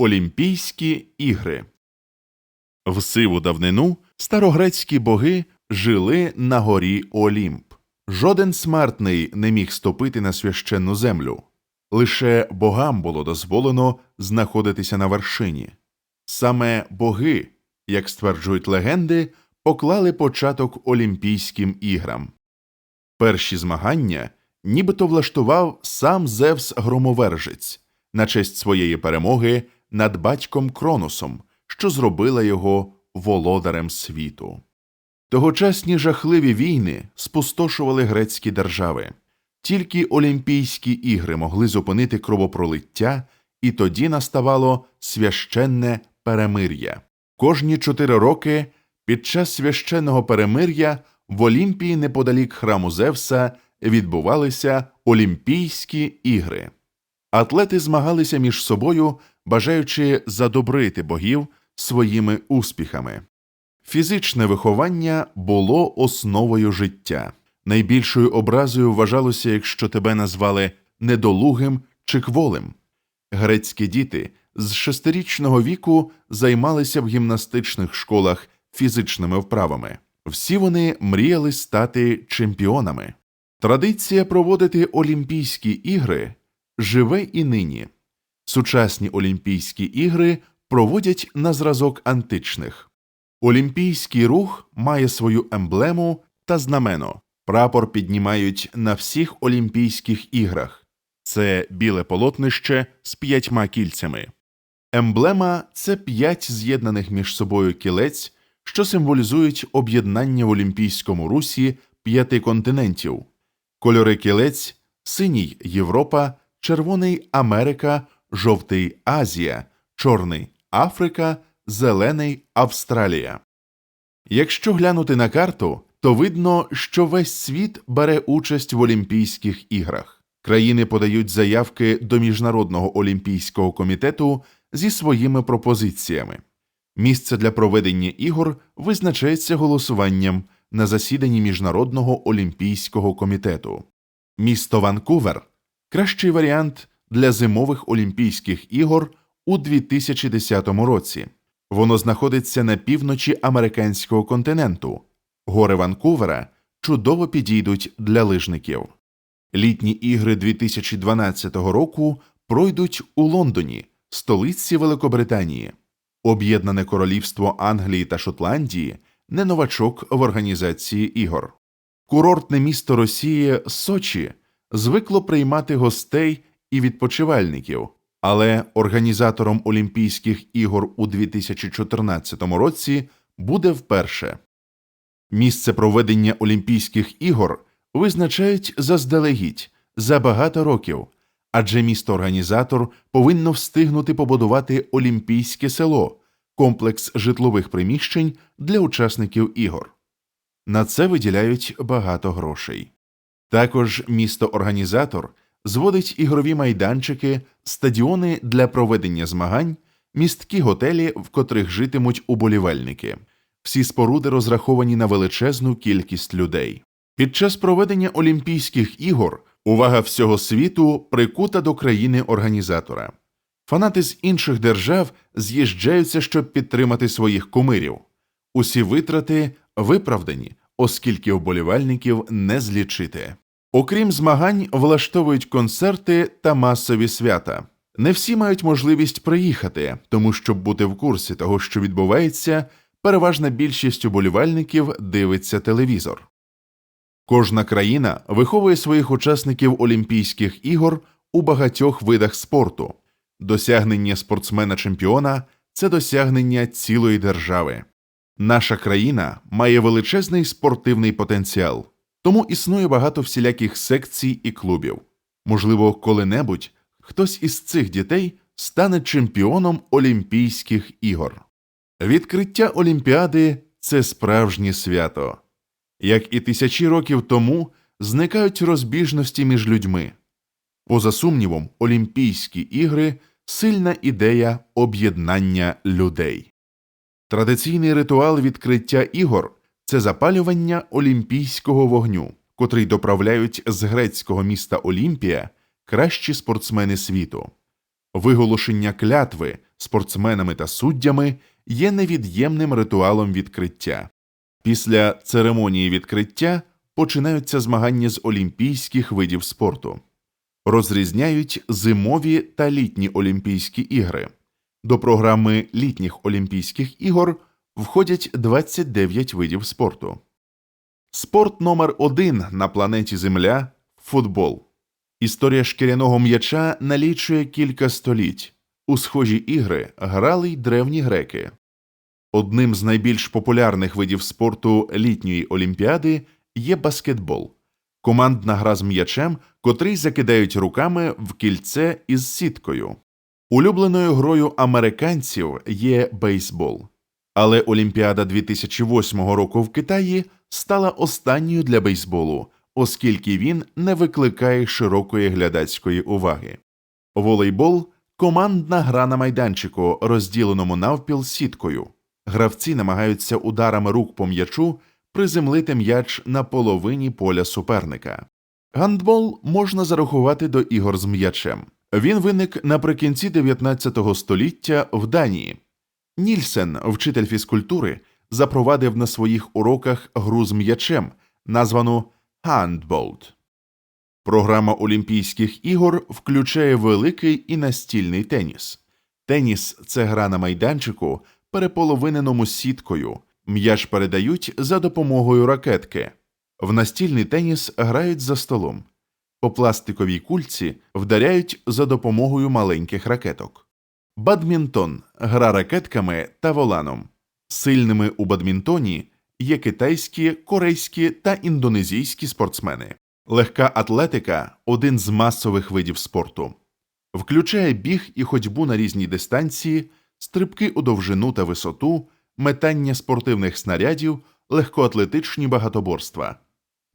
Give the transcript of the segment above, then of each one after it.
Олімпійські ігри. В сиву давнину старогрецькі боги жили на горі Олімп. Жоден смертний не міг ступити на священну землю. Лише богам було дозволено знаходитися на вершині. Саме боги, як стверджують легенди, поклали початок Олімпійським іграм. Перші змагання нібито влаштував сам Зевс Громовержець на честь своєї перемоги над батьком Кроносом, що зробила його володарем світу. Тогочасні жахливі війни спустошували грецькі держави. Тільки Олімпійські ігри могли зупинити кровопролиття, і тоді наставало священне перемир'я. Кожні чотири роки під час священного перемир'я в Олімпії неподалік храму Зевса відбувалися Олімпійські ігри. Атлети змагалися між собою, бажаючи задобрити богів своїми успіхами. Фізичне виховання було основою життя. Найбільшою образою вважалося, якщо тебе назвали недолугим чи кволим. Грецькі діти з шестирічного віку займалися в гімнастичних школах фізичними вправами. Всі вони мріяли стати чемпіонами. Традиція проводити Олімпійські ігри живе і нині. Сучасні Олімпійські ігри проводять на зразок античних. Олімпійський рух має свою емблему та знамено. Прапор піднімають на всіх Олімпійських іграх. Це біле полотнище з п'ятьма кільцями. Емблема це п'ять з'єднаних між собою кілець, що символізують об'єднання в Олімпійському русі п'яти континентів. Кольори кілець синій Європа, червоний Америка, жовтий Азія, чорний Африка, зелений Австралія. Якщо глянути на карту, то видно, що весь світ бере участь в Олімпійських іграх. Країни подають заявки до Міжнародного олімпійського комітету зі своїми пропозиціями. Місце для проведення ігор визначається голосуванням на засіданні Міжнародного олімпійського комітету. Місто Ванкувер кращий варіант для зимових Олімпійських ігор у 2010 році. Воно знаходиться на півночі американського континенту. Гори Ванкувера чудово підійдуть для лижників. Літні ігри 2012 року пройдуть у Лондоні, столиці Великобританії. Об'єднане Королівство Англії та Шотландії не новачок в організації ігор. Курортне місто Росії Сочі звикло приймати гостей і відпочивальників, але організатором Олімпійських ігор у 2014 році буде вперше. Місце проведення Олімпійських ігор визначають заздалегідь за багато років, адже місто-організатор повинно встигнути побудувати Олімпійське село, комплекс житлових приміщень для учасників ігор. На це виділяють багато грошей. Також місто-організатор зводить ігрові майданчики, стадіони для проведення змагань, місткі готелі, в котрих житимуть уболівальники. Всі споруди розраховані на величезну кількість людей. Під час проведення Олімпійських ігор увага всього світу прикута до країни організатора. Фанати з інших держав з'їжджаються, щоб підтримати своїх кумирів. Усі витрати виправдані, оскільки вболівальників не злічити. Окрім змагань, влаштовують концерти та масові свята. Не всі мають можливість приїхати, тому щоб бути в курсі того, що відбувається, переважна більшість уболівальників дивиться телевізор. Кожна країна виховує своїх учасників Олімпійських ігор у багатьох видах спорту. Досягнення спортсмена чемпіона це досягнення цілої держави. Наша країна має величезний спортивний потенціал, тому існує багато всіляких секцій і клубів. Можливо, коли-небудь хтось із цих дітей стане чемпіоном Олімпійських ігор. Відкриття Олімпіади це справжнє свято. Як і тисячі років тому зникають розбіжності між людьми. Поза сумнівом, Олімпійські ігри сильна ідея об'єднання людей. Традиційний ритуал відкриття ігор це запалювання олімпійського вогню, котрий доправляють з грецького міста Олімпія кращі спортсмени світу. Виголошення клятви спортсменами та суддями є невід'ємним ритуалом відкриття. Після церемонії відкриття починаються змагання з олімпійських видів спорту. Розрізняють зимові та літні Олімпійські ігри. До програми літніх Олімпійських ігор входять 29 видів спорту. Спорт номер один на планеті Земля футбол. Історія шкіряного м'яча налічує кілька століть. У схожі ігри грали й древні греки. Одним з найбільш популярних видів спорту літньої олімпіади є баскетбол командна гра з м'ячем, котрий закидають руками в кільце із сіткою. Улюбленою грою американців є бейсбол. Але Олімпіада 2008 року в Китаї стала останньою для бейсболу, оскільки він не викликає широкої глядацької уваги. Волейбол командна гра на майданчику, розділеному навпіл сіткою. Гравці намагаються ударами рук по м'ячу приземлити м'яч на половині поля суперника. Гандбол можна зарахувати до ігор з м'ячем. Він виник наприкінці 19 століття в Данії. Нільсен, вчитель фізкультури, запровадив на своїх уроках гру з м'ячем, названу «Handball». Програма Олімпійських ігор включає великий і настільний теніс. Теніс це гра на майданчику, переполовиненому сіткою. М'яч передають за допомогою ракетки. В настільний теніс грають за столом. По пластиковій кульці вдаряють за допомогою маленьких ракеток. Бадмінтон гра ракетками та воланом. Сильними у бадмінтоні є китайські, корейські та індонезійські спортсмени. Легка атлетика один з масових видів спорту. Включає біг і ходьбу на різні дистанції, стрибки у довжину та висоту, метання спортивних снарядів, легкоатлетичні багатоборства.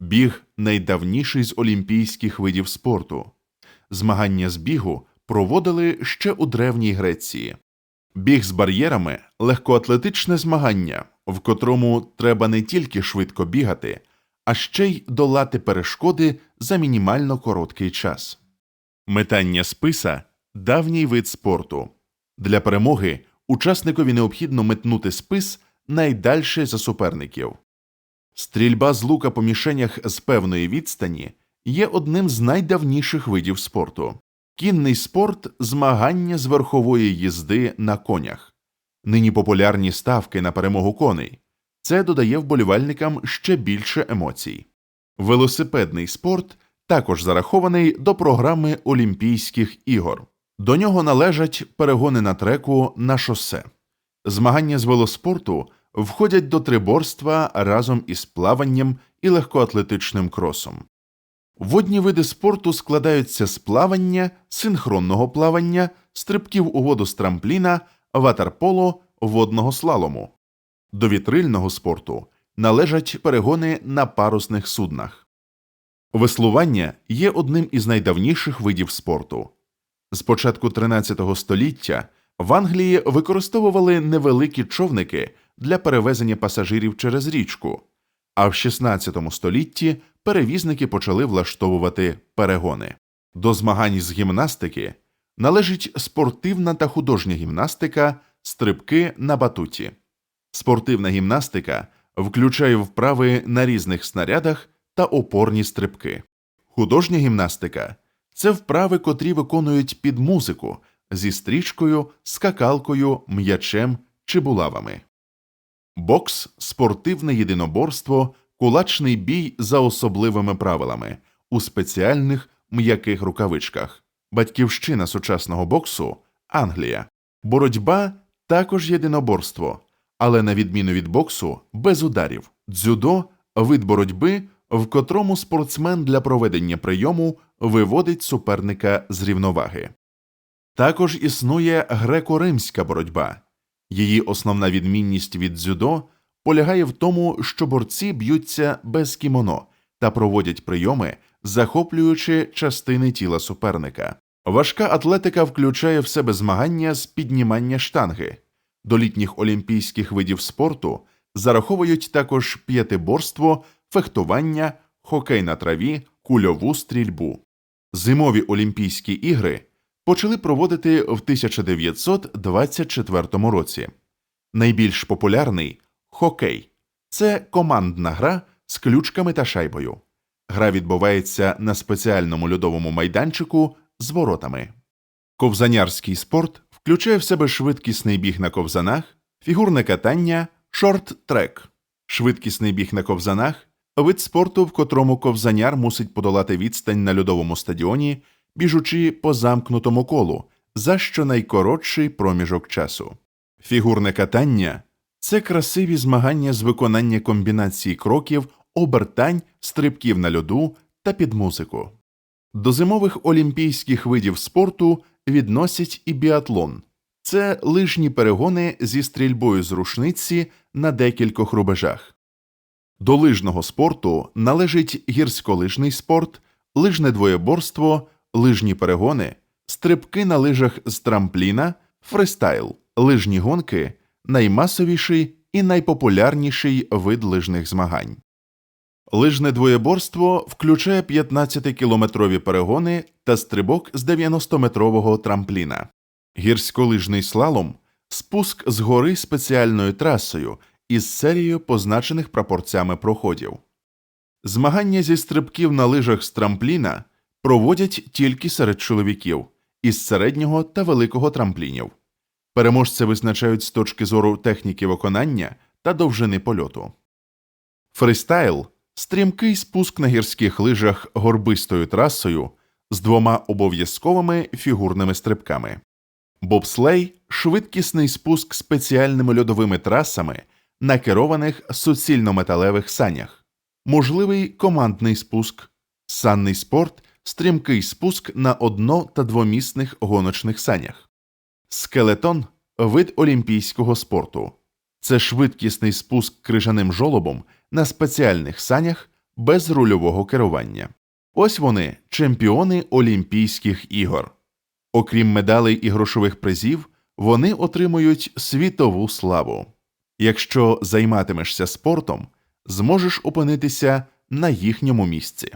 Біг найдавніший з олімпійських видів спорту. Змагання з бігу проводили ще у Древній Греції. Біг з бар'єрами легкоатлетичне змагання, в котрому треба не тільки швидко бігати, а ще й долати перешкоди за мінімально короткий час. Метання списа давній вид спорту. Для перемоги учасникові необхідно метнути спис найдальше за суперників. Стрільба з лука по мішенях з певної відстані є одним з найдавніших видів спорту. Кінний спорт змагання з верхової їзди на конях. Нині популярні ставки на перемогу коней. Це додає вболівальникам ще більше емоцій. Велосипедний спорт також зарахований до програми Олімпійських ігор. До нього належать перегони на треку на шосе. Змагання з велоспорту входять до триборства разом із плаванням і легкоатлетичним кросом. Водні види спорту складаються з плавання, синхронного плавання, стрибків у воду з трампліна, ватерполо, водного слалому. До вітрильного спорту належать перегони на парусних суднах. Веслування є одним із найдавніших видів спорту. З початку 13 століття в Англії використовували невеликі човники для перевезення пасажирів через річку, а в 16 столітті перевізники почали влаштовувати перегони. До змагань з гімнастики належить спортивна та художня гімнастика, стрибки на батуті. Спортивна гімнастика включає вправи на різних снарядах та опорні стрибки. Художня гімнастика це вправи, котрі виконують під музику зі стрічкою, скакалкою, м'ячем чи булавами. Бокс спортивне єдиноборство, кулачний бій за особливими правилами у спеціальних м'яких рукавичках. Батьківщина сучасного боксу Англія. Боротьба також єдиноборство, але на відміну від боксу без ударів. Дзюдо вид боротьби, в котрому спортсмен для проведення прийому виводить суперника з рівноваги. Також існує греко-римська боротьба. Її основна відмінність від дзюдо полягає в тому, що борці б'ються без кімоно та проводять прийоми, захоплюючи частини тіла суперника. Важка атлетика включає в себе змагання з піднімання штанги. До літніх олімпійських видів спорту зараховують також п'ятиборство, фехтування, хокей на траві, кульову стрільбу. Зимові Олімпійські ігри почали проводити в 1924 році. Найбільш популярний хокей це командна гра з ключками та шайбою. Гра відбувається на спеціальному льодовому майданчику з воротами. Ковзанярський спорт включає в себе швидкісний біг на ковзанах, фігурне катання, шорт-трек. Швидкісний біг на ковзанах вид спорту, в котрому ковзаняр мусить подолати відстань на льодовому стадіоні, біжучи по замкнутому колу за щонайкоротший проміжок часу. Фігурне катання це красиві змагання з виконання комбінації кроків, обертань, стрибків на льоду та під музику. До зимових олімпійських видів спорту відносять і біатлон. Це лижні перегони зі стрільбою з рушниці на декількох рубежах. До лижного спорту належить гірськолижний спорт, лижне двоєборство, лижні перегони, стрибки на лижах з трампліна, фристайл, лижні гонки наймасовіший і найпопулярніший вид лижних змагань. Лижне двоєборство включає 15-кілометрові перегони та стрибок з 90-метрового трампліна, гірськолижний слалом, спуск з гори спеціальною трасою із серією позначених прапорцями проходів. Змагання зі стрибків на лижах з трампліна проводять тільки серед чоловіків із середнього та великого трамплінів. Переможці визначають з точки зору техніки виконання та довжини польоту. Фристайл стрімкий спуск на гірських лижах горбистою трасою з двома обов'язковими фігурними стрибками. Бобслей швидкісний спуск спеціальними льодовими трасами на керованих суцільнометалевих санях, можливий командний спуск, санний спорт, стрімкий спуск на одно та двомісних гоночних санях. Скелетон вид олімпійського спорту. Це швидкісний спуск крижаним жолобом на спеціальних санях без рульового керування. Ось вони чемпіони Олімпійських ігор. Окрім медалей і грошових призів, вони отримують світову славу. Якщо займатимешся спортом, зможеш опинитися на їхньому місці.